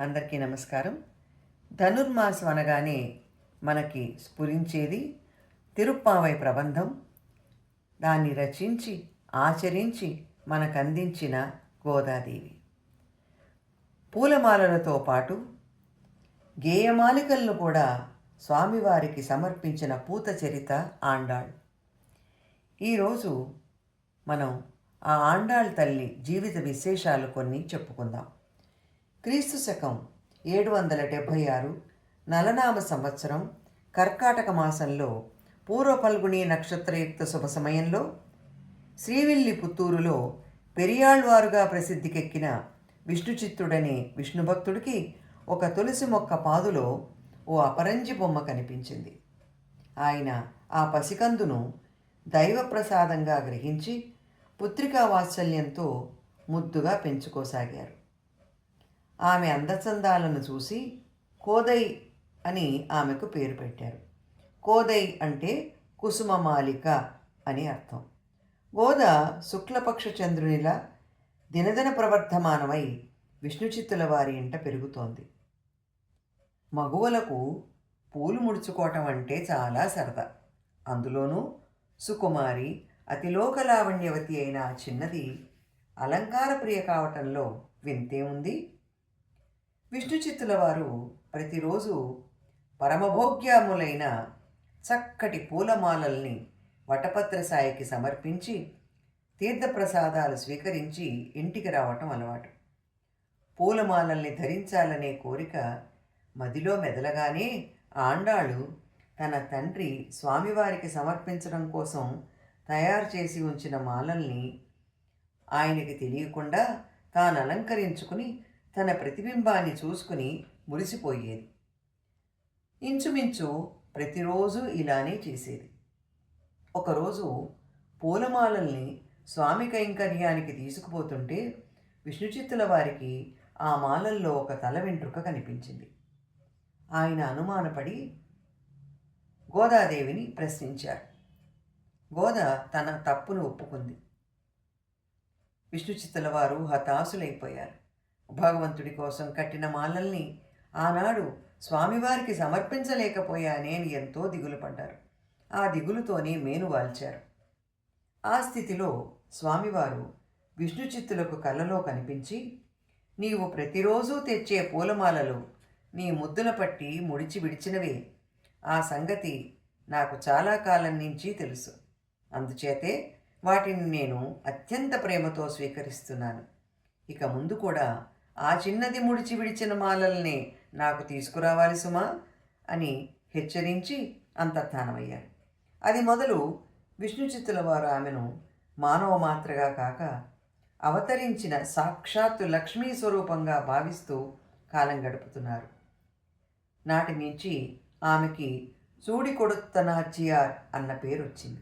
అందరికీ నమస్కారం. ధనుర్మాసం అనగానే మనకి స్ఫురించేది తిరుప్పావై ప్రబంధం. దాన్ని రచించి ఆచరించి మనకు అందించిన గోదాదేవి. పూలమాలలతో పాటు గేయమాలికలను కూడా స్వామివారికి సమర్పించిన పూత చరిత ఆండాళ్. ఈరోజు మనం ఆ ఆండాళ్ తల్లి జీవిత విశేషాలు కొన్ని చెప్పుకుందాం. క్రీస్తు శకం ఏడు వందల డెబ్భై ఆరు నలనామ సంవత్సరం కర్కాటక మాసంలో పూర్వ పల్గుని నక్షత్రయుక్త శుభ సమయంలో శ్రీవిల్లి పుత్తూరులో పెరియాళ్వారుగా ప్రసిద్ధికెక్కిన విష్ణుచిత్తుడనే విష్ణుభక్తుడికి ఒక తులసి మొక్క పాదులో ఓ అపరంజి బొమ్మ కనిపించింది. ఆయన ఆ పసికందును దైవప్రసాదంగా గ్రహించి పుత్రికా వాత్సల్యంతో ముద్దుగా పెంచుకోసాగారు. ఆమె అందచందాలను చూసి కోదై అని ఆమెకు పేరు పెట్టారు. కోదై అంటే కుసుమమాలిక అని అర్థం. గోద శుక్లపక్ష చంద్రునిలా దినదిన ప్రవర్ధమానమై విష్ణుచిత్తుల వారి ఇంట పెరుగుతోంది. మగువలకు పూలు ముడుచుకోవటం అంటే చాలా సరదా. అందులోనూ సుకుమారి అతిలోక లావణ్యవతి అయిన చిన్నది అలంకార ప్రియ కావటంలో వింతే ఉంది. విష్ణుచిత్తుల వారు ప్రతిరోజు పరమభోగ్యాములైన చక్కటి పూలమాలల్ని వటపత్ర సాయికి సమర్పించి తీర్థప్రసాదాలు స్వీకరించి ఇంటికి రావటం అలవాటు. పూలమాలల్ని ధరించాలనే కోరిక మదిలో మెదలగానే ఆండాళ్ళు తన తండ్రి స్వామివారికి సమర్పించడం కోసం తయారు చేసి ఉంచిన మాలల్ని ఆయనకి తెలియకుండా తాను అలంకరించుకుని తన ప్రతిబింబాన్ని చూసుకుని మురిసిపోయేది. ఇంచుమించు ప్రతిరోజు ఇలానే చేసేది. ఒకరోజు పూలమాలల్ని స్వామి కైంకర్యానికి తీసుకుపోతుంటే విష్ణుచిత్తుల వారికి ఆ మాలల్లో ఒక తల వెంట్రుక కనిపించింది. ఆయన అనుమానపడి గోదాదేవిని ప్రశ్నించారు. గోద తన తప్పును ఒప్పుకుంది. విష్ణుచిత్తుల వారు హతాశులైపోయారు. భగవంతుడి కోసం కట్టిన మాలల్ని ఆనాడు స్వామివారికి సమర్పించలేకపోయానే అని ఎంతో దిగులు పడ్డారు. ఆ దిగులుతోనే మేను వాల్చారు. ఆ స్థితిలో స్వామివారు విష్ణుచిత్తులకు కళ్ళలో కనిపించి నీవు ప్రతిరోజు తెచ్చే పూలమాలలు నీ ముద్దుల పట్టి ముడిచి విడిచినవే. ఆ సంగతి నాకు చాలా కాలం నుంచి తెలుసు. అందుచేతే వాటిని నేను అత్యంత ప్రేమతో స్వీకరిస్తున్నాను. ఇక ముందు కూడా ఆ చిన్నది ముడిచి విడిచిన మాలల్ని నాకు తీసుకురావాలి సుమా అని హెచ్చరించి అంతర్ధానమయ్యారు అది మొదలు విష్ణుచిత్తుల వారు ఆమెను మానవ మాత్రగా కాక అవతరించిన సాక్షాత్తు లక్ష్మీ స్వరూపంగా భావిస్తూ కాలం గడుపుతున్నారు. నాటి నుంచి ఆమెకి చూడి కొడుత్తనాచియార్ అన్న పేరు వచ్చింది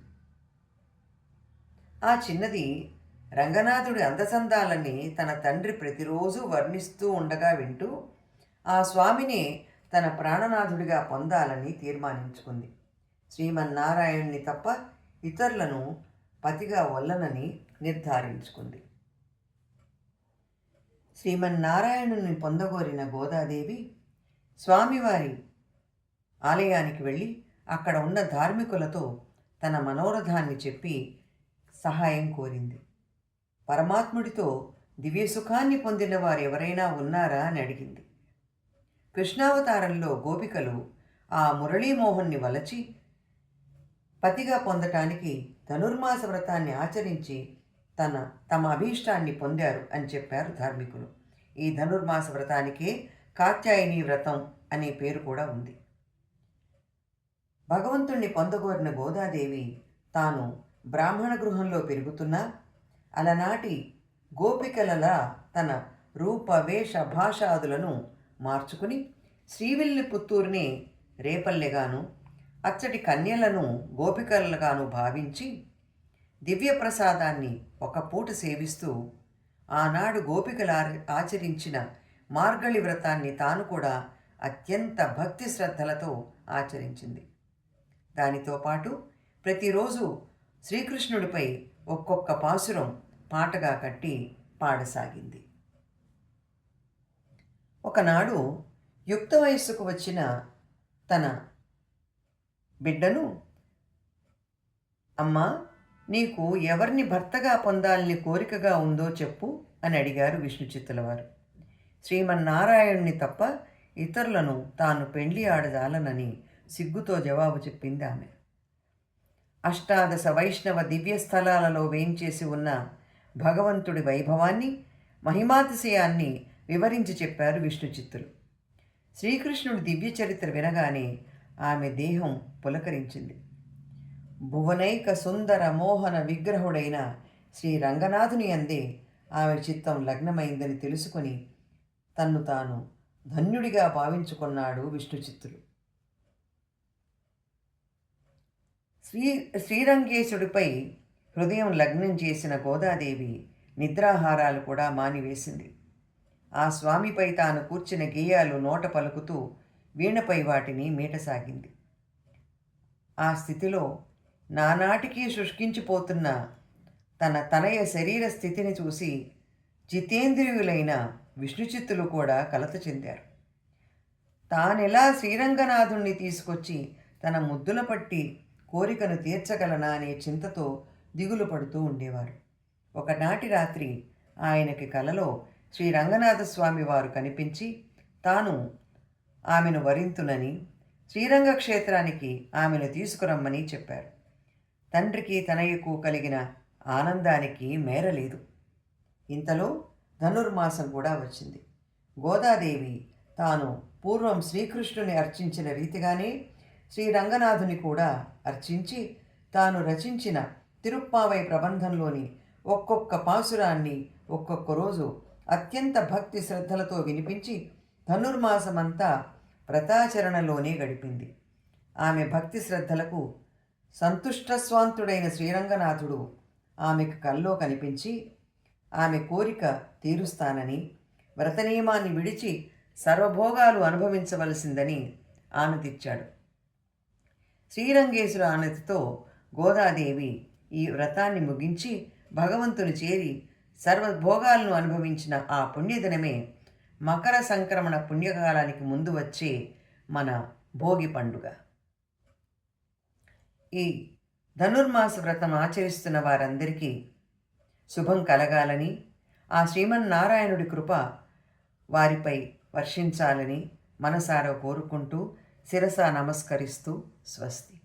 ఆ చిన్నది రంగనాథుడి అందసందాలని తన తండ్రి ప్రతిరోజు వర్ణిస్తూ ఉండగా వింటూ ఆ స్వామిని తన ప్రాణనాథుడిగా పొందాలని తీర్మానించుకుంది. శ్రీమన్నారాయణ్ణి తప్ప ఇతరులను పతిగా వల్లనని నిర్ధారించుకుంది. శ్రీమన్నారాయణుని పొందగోరిన గోదాదేవి స్వామివారి ఆలయానికి వెళ్ళి అక్కడ ఉన్న ధార్మికులతో తన మనోరథాన్ని చెప్పి సహాయం కోరింది. పరమాత్ముడితో దివ్య సుఖాన్ని పొందిన వారు ఎవరైనా ఉన్నారా అని అడిగింది. కృష్ణావతారంలో గోపికలు ఆ మురళీమోహన్ని వలచి పతిగా పొందటానికి ధనుర్మాస వ్రతాన్ని ఆచరించి తన తమ అభీష్టాన్ని పొందారు అని చెప్పారు ధార్మికులు. ఈ ధనుర్మాస వ్రతానికే కాత్యాయని వ్రతం అనే పేరు కూడా ఉంది. భగవంతుణ్ణి పొందగోరిన గోదాదేవి తాను బ్రాహ్మణ గృహంలో పెరుగుతున్నా అలనాటి గోపికలలా తన రూప వేష భాషాదులను మార్చుకుని శ్రీవిల్లి పుత్తూరుని రేపల్లెగాను అచ్చటి కన్యలను గోపికలుగాను భావించి దివ్యప్రసాదాన్ని ఒక పూట సేవిస్తూ ఆనాడు గోపికలు ఆచరించిన మార్గళి వ్రతాన్ని తాను కూడా అత్యంత భక్తి శ్రద్ధలతో ఆచరించింది. దానితో పాటు ప్రతిరోజు శ్రీకృష్ణుడిపై ఒక్కొక్క పాసురం పాటగా కట్టి పాడసాగింది. ఒకనాడు యుక్త వయస్సుకు వచ్చిన తన బిడ్డను అమ్మా నీకు ఎవరిని భర్తగా పొందాలని కోరికగా ఉందో చెప్పు అని అడిగారు విష్ణు చిత్తుల వారు శ్రీమన్నారాయణుని తప్ప ఇతరులను తాను పెండ్లి ఆడదాలనని సిగ్గుతో జవాబు చెప్పింది ఆమె. అష్టాదశ వైష్ణవ దివ్య స్థలాలలో వేయించేసి ఉన్న భగవంతుడి వైభవాన్ని మహిమాతిశయాన్ని వివరించి చెప్పారు విష్ణు చిత్తులు శ్రీకృష్ణుడి దివ్య చరిత్ర వినగానే ఆమె దేహం పులకరించింది. భువనైక సుందర మోహన విగ్రహుడైన శ్రీ రంగనాథుని అందే ఆమె చిత్తం లగ్నమైందని తెలుసుకుని తన్ను తాను ధన్యుడిగా భావించుకున్నాడు విష్ణు చిత్తులు శ్రీ శ్రీరంగేశుడిపై హృదయం లగ్నం చేసిన గోదాదేవి నిద్రాహారాలు కూడా మానివేసింది. ఆ స్వామిపై తాను కూర్చిన గేయాలు నోట పలుకుతూ వీణపై వాటిని మీటసాగింది. ఆ స్థితిలో నానాటికి శుష్కించిపోతున్న తన తనయ శరీర స్థితిని చూసి జితేంద్రియులైన విష్ణుచిత్తులు కూడా కలత చెందారు. తానెలా శ్రీరంగనాథుణ్ణి తీసుకొచ్చి తన ముద్దుల పట్టి కోరికను తీర్చగలనా అనే చింతతో దిగులు పడుతూ ఉండేవారు. ఒకనాటి రాత్రి ఆయనకి కలలో శ్రీ రంగనాథస్వామి వారు కనిపించి తాను ఆమెను వరింతునని శ్రీరంగ క్షేత్రానికి ఆమెను తీసుకురమ్మని చెప్పారు. తండ్రికి తనయ్యకు కలిగిన ఆనందానికి మేరలేదు. ఇంతలో ధనుర్మాసం కూడా వచ్చింది. గోదాదేవి తాను పూర్వం శ్రీకృష్ణుని అర్చించిన రీతిగానే శ్రీ రంగనాథుని కూడా అర్చించి తాను రచించిన తిరుప్పావై ప్రబంధంలోని ఒక్కొక్క పాసురాన్ని ఒక్కొక్క రోజు అత్యంత భక్తి శ్రద్ధలతో వినిపించి ధనుర్మాసమంతా వ్రతాచరణలోనే గడిపింది. ఆమె భక్తి శ్రద్ధలకు సంతుష్టస్వాంతుడైన శ్రీరంగనాథుడు ఆమెకు కల్లో కనిపించి ఆమె కోరిక తీరుస్తానని వ్రతనియమాన్ని విడిచి సర్వభోగాలు అనుభవించవలసిందని ఆనతిచ్చాడు శ్రీరంగేశ్వర ఆనతితో గోదాదేవి ఈ వ్రతాన్ని ముగించి భగవంతుని చేరి సర్వభోగాలను అనుభవించిన ఆ పుణ్యదినమే మకర సంక్రమణ పుణ్యకాలానికి ముందు వచ్చే మన భోగి పండుగ. ఈ ధనుర్మాస వ్రతం ఆచరిస్తున్న వారందరికీ శుభం కలగాలని ఆ శ్రీమన్నారాయణుడి కృప వారిపై వర్షించాలని మనసారా కోరుకుంటూ శిరస నమస్కరిస్తూ స్వస్తి.